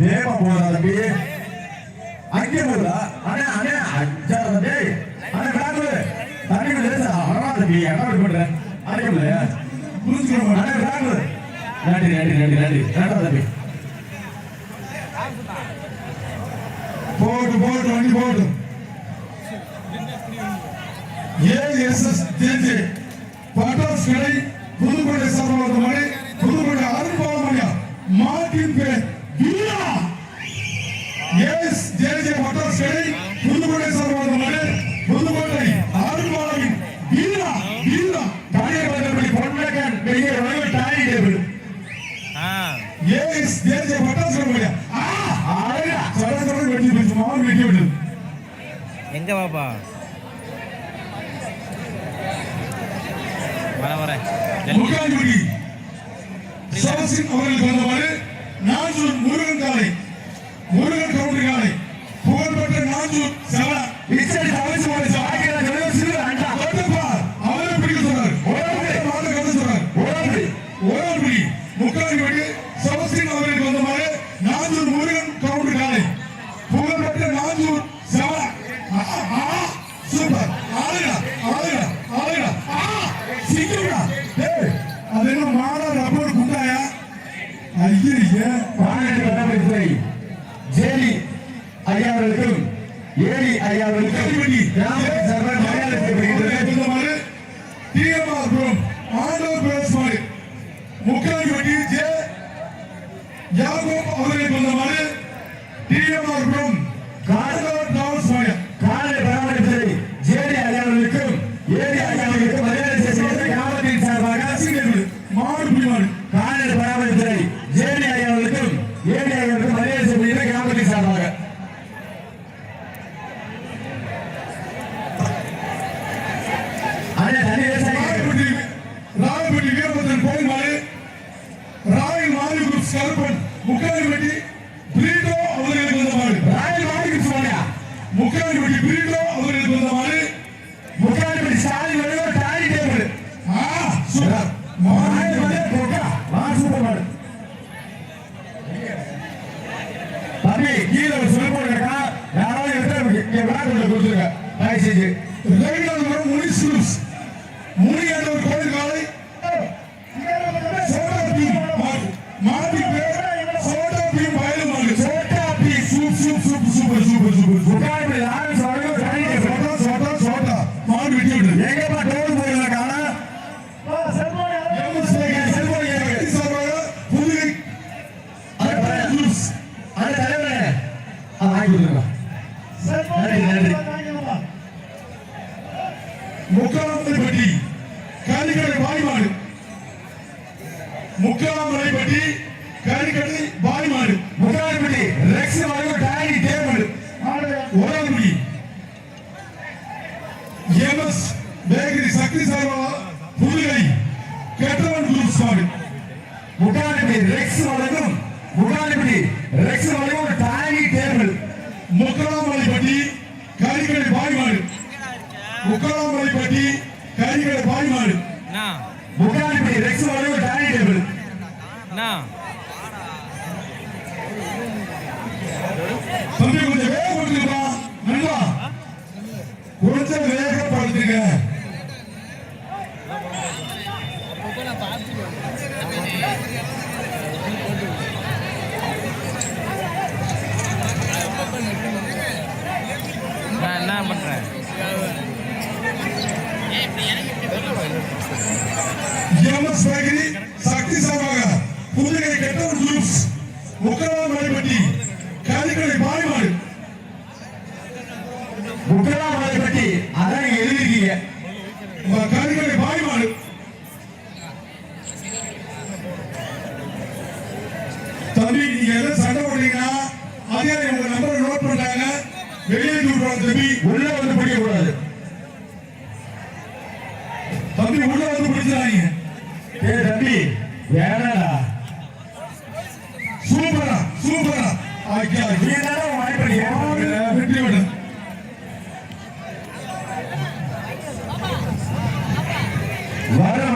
வேகமா போறா தம்பி அங்கே போதா அண்ணா அண்ணா அஞ்சா தம்பி அண்ணா பேங்க் தம்பி லேசா அழகா தம்பி அண்ணா எப்படி பண்ற அடைக்க முடியல புரிஞ்சுக்கணும் அண்ணா பேங்க் நன்றி நன்றி நன்றி நன்றி. நன்றா தம்பி போட்டு போட்டு வண்டி போட்டு. ஏஎஸ்எஸ் திருச்சி பட்டாஸ் கடை புதுக்கோட்டை சம்பவத்து மணி வெட்டி போச்சு எங்க பாப்பா வர வர. முக்காஞ்சிபுரி சோசின் அவர்கள் பிறந்தவாறு நாஞ்சூர் முருகன் காலை முருகன் கவுண்டர் காலை புகழ்பெற்ற நாஞ்சூர் செவா இச்சடி சிரிக்கிறா டேய் அது என்ன மாடா ரப்பர் குண்டாயா? ஐயே பாணி வரவில்லை ஜெலி ஐயாவர்களுக்கும் ஏலி ஐயாவர்களுக்கும் கிராம சர்வன் மரியாதை செய்யப்படுகிறது super, super, super, super, super. Vocabulario Rex வழங்கும் முகாலிபடி ரெக்ஸ் வழங்கும் டாலி டேபிள் முக்கலாமலைப்பட்டி கறிகளை பாய்மாடு முக்கலாமலைப்பட்டி கறிகளை பாய்மாடு ஜிஎம்எஸ் பேக்கரி சக்தி சார்பாக புதுகை கெட்டவர் ஜூஸ் முக்கலாமலைப்பட்டி வர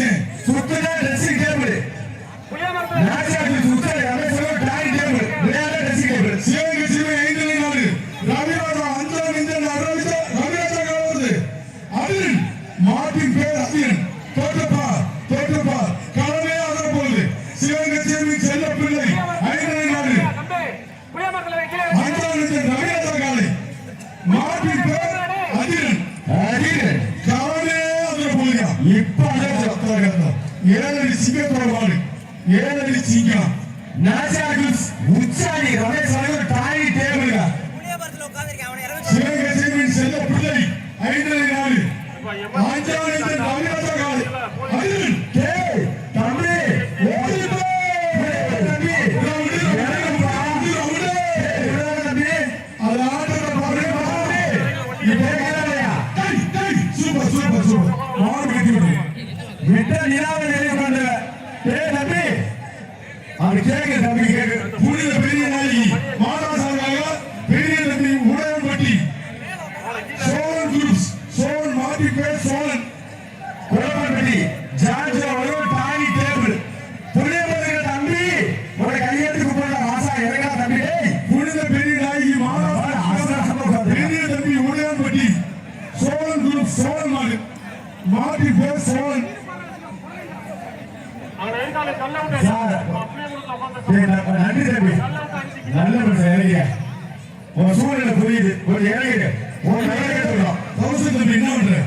ட்ரெஸ் சுத்தனா ட்ரெஸ் டேபிள் நாச்சாக்கு சுத்தம் அமைச்சரும் டாய் டேபிள் ఏడవది చీకా నాచాకుస్ ఉచ్చాని రమేష్ అడుగు తాయి టేబుల్ గా శివగజన్ సెల్ల పుల్లడి ఐదు నాలుగు ఆంజనేయ மாற்றி பேசுவோம் நன்றி தம்பி. நல்ல பிரச்சனை ஒரு சூழ்நிலை புரியுது. ஒரு இறங்கிடு. ஒரு நல்ல கேட்டுக்கிறோம் தௌசண்ட் இன்னும் ஒன்று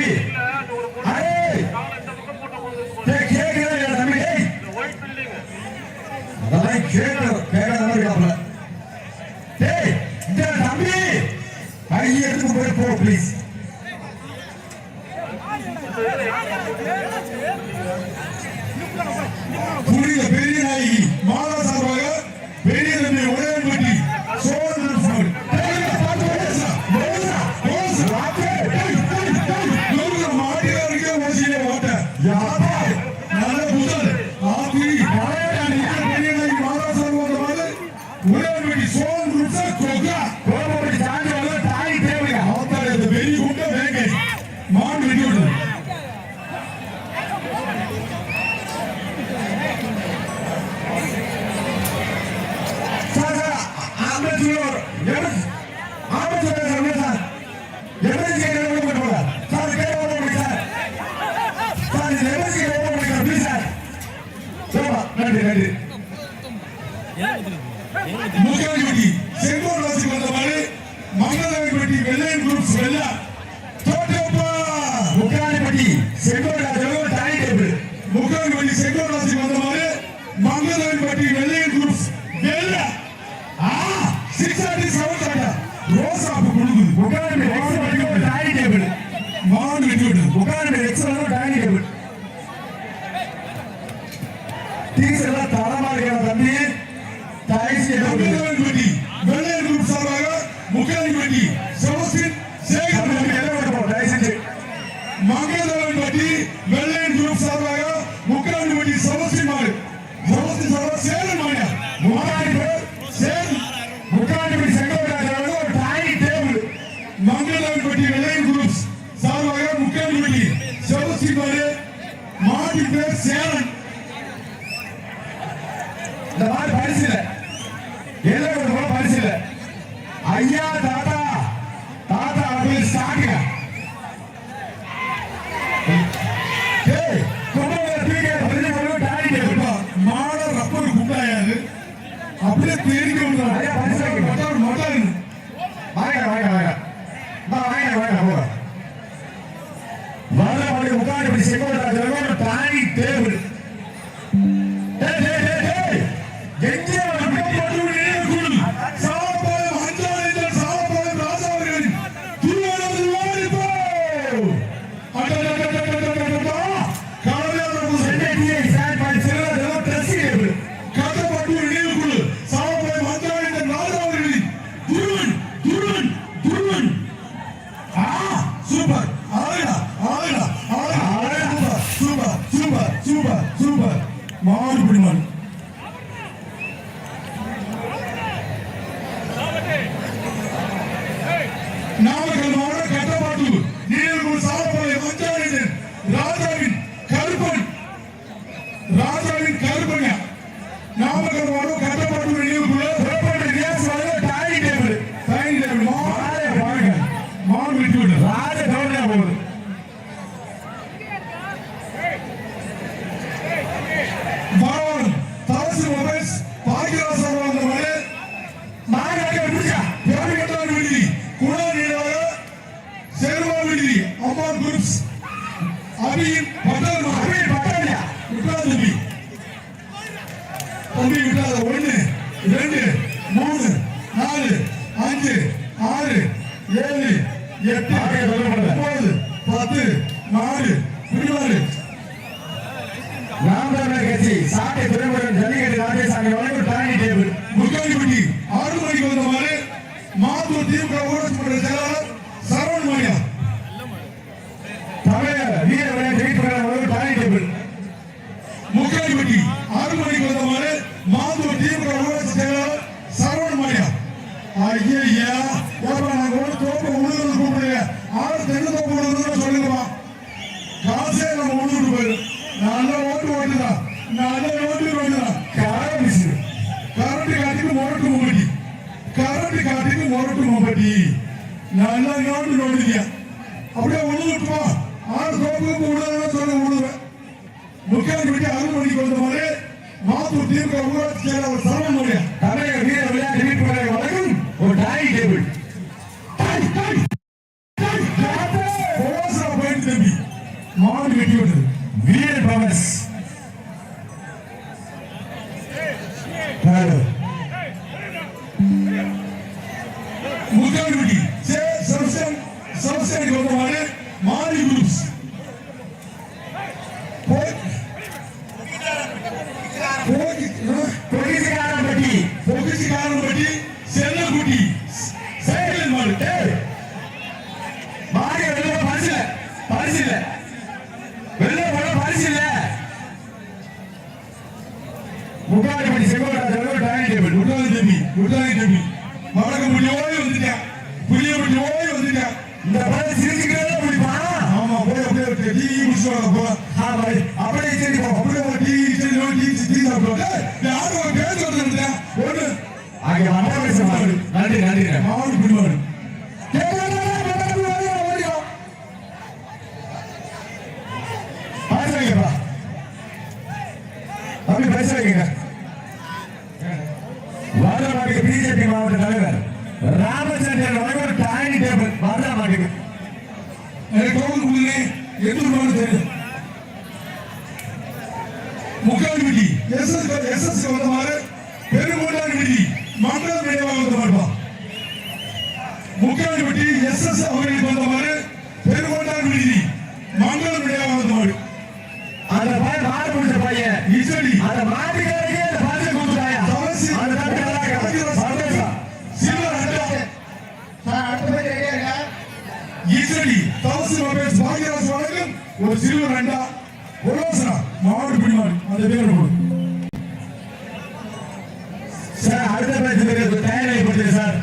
தம்பி. கேட்கிறேன் தம்பி. அதெல்லாம் பேர் சேரன் இந்த மாதிரி பரிசு இல்லை அடிச்சு விட்டு ராஜ கவர்னா போகுது. ದೀರ್ಘ ಮೂವತ್ತು ಜನ முட்டாளி செங்கோட்டை டேபிள் முட்டாளி டேபிள் முட்டாளி டேபிள் மகளுக்கு முடியோடு வந்துட்டேன் சாப்பிட மாட்டேங்க. டவுன் குள்ளே தெரியும் முக்கால் விதி எஸ் எஸ் எஸ் எஸ் வந்தவாறு விதி மக்கள்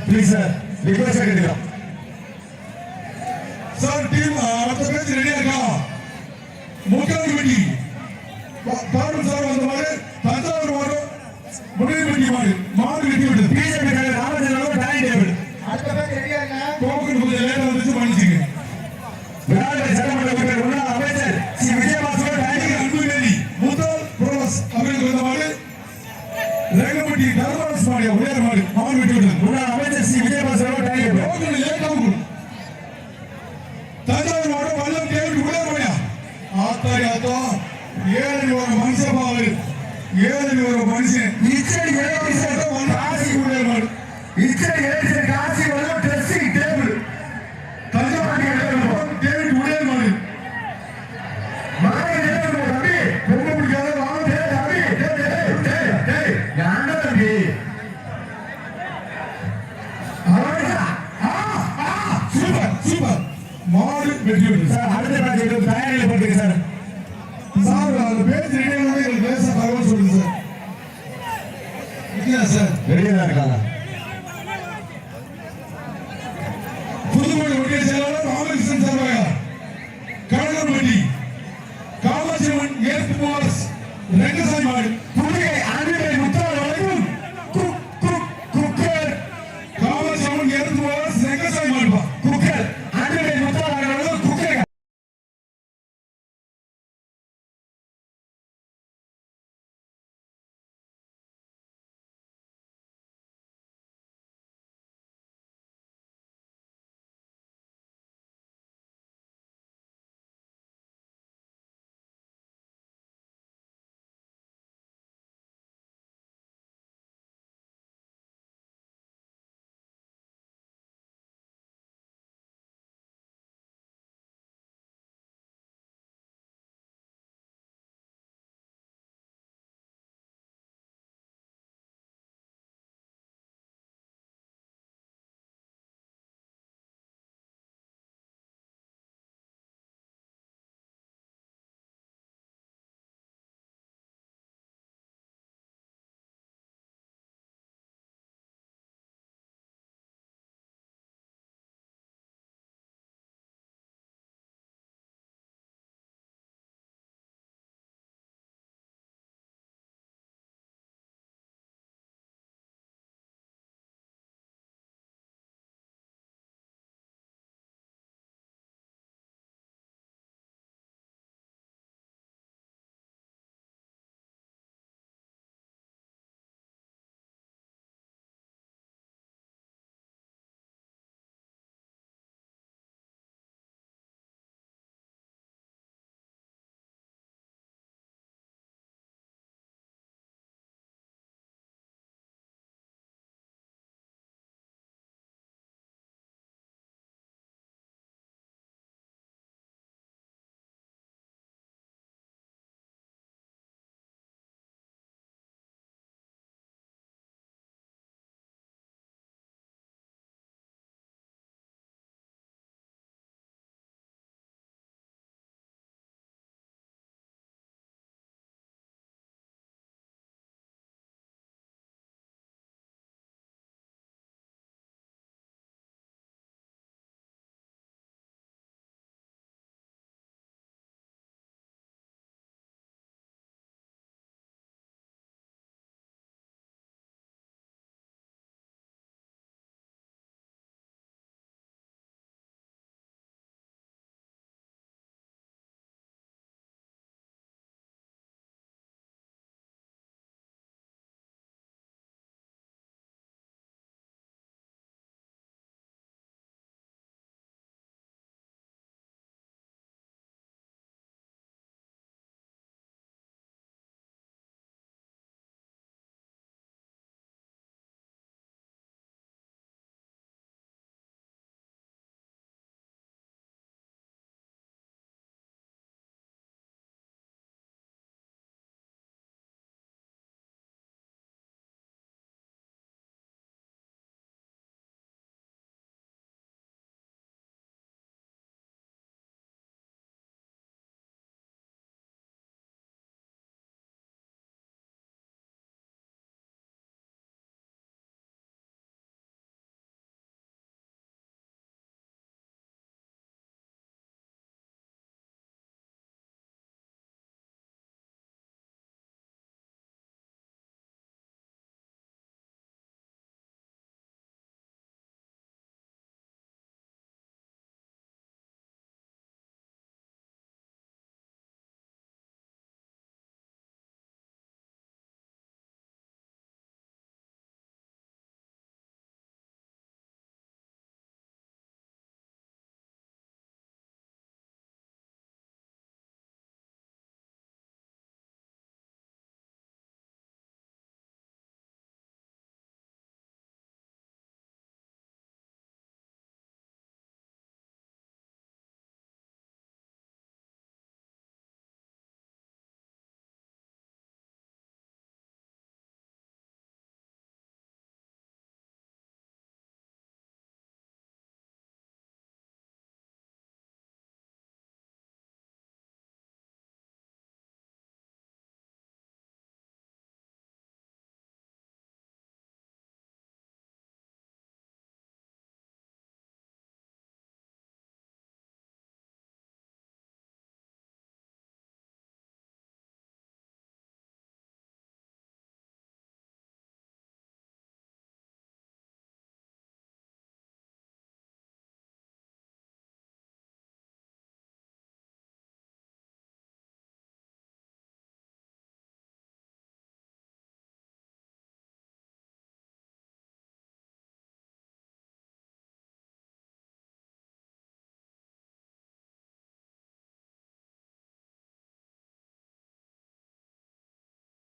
ಪ್ಲೀಸ್ ಸರ್ ರಿಕ್ವೆಸ್ಟ್ ಆಗಿದ್ದೀರಾ ಸರ್ ಟೀಮ್ ಹತ್ತು ಮ್ಯಾಚ್ ರೆಡಿ ಆಗಾ ಮೂಕಾಲು ಬಿಡಿ ಕಾಡು ಸರ್ ಒಂದು ಮಾಡಿ ತಂಜಾವೂರು ಮಾಡು ಮುಡಿಯ ಬಿಡಿ ಮಾಡಿ மனுஷன். இச்சடி எலக்ட்ரிஷியன் காசி உயர் இச்சடி காமாட்சியம்மன் ஏற்பு போவாஸ் ரெங்கசாமி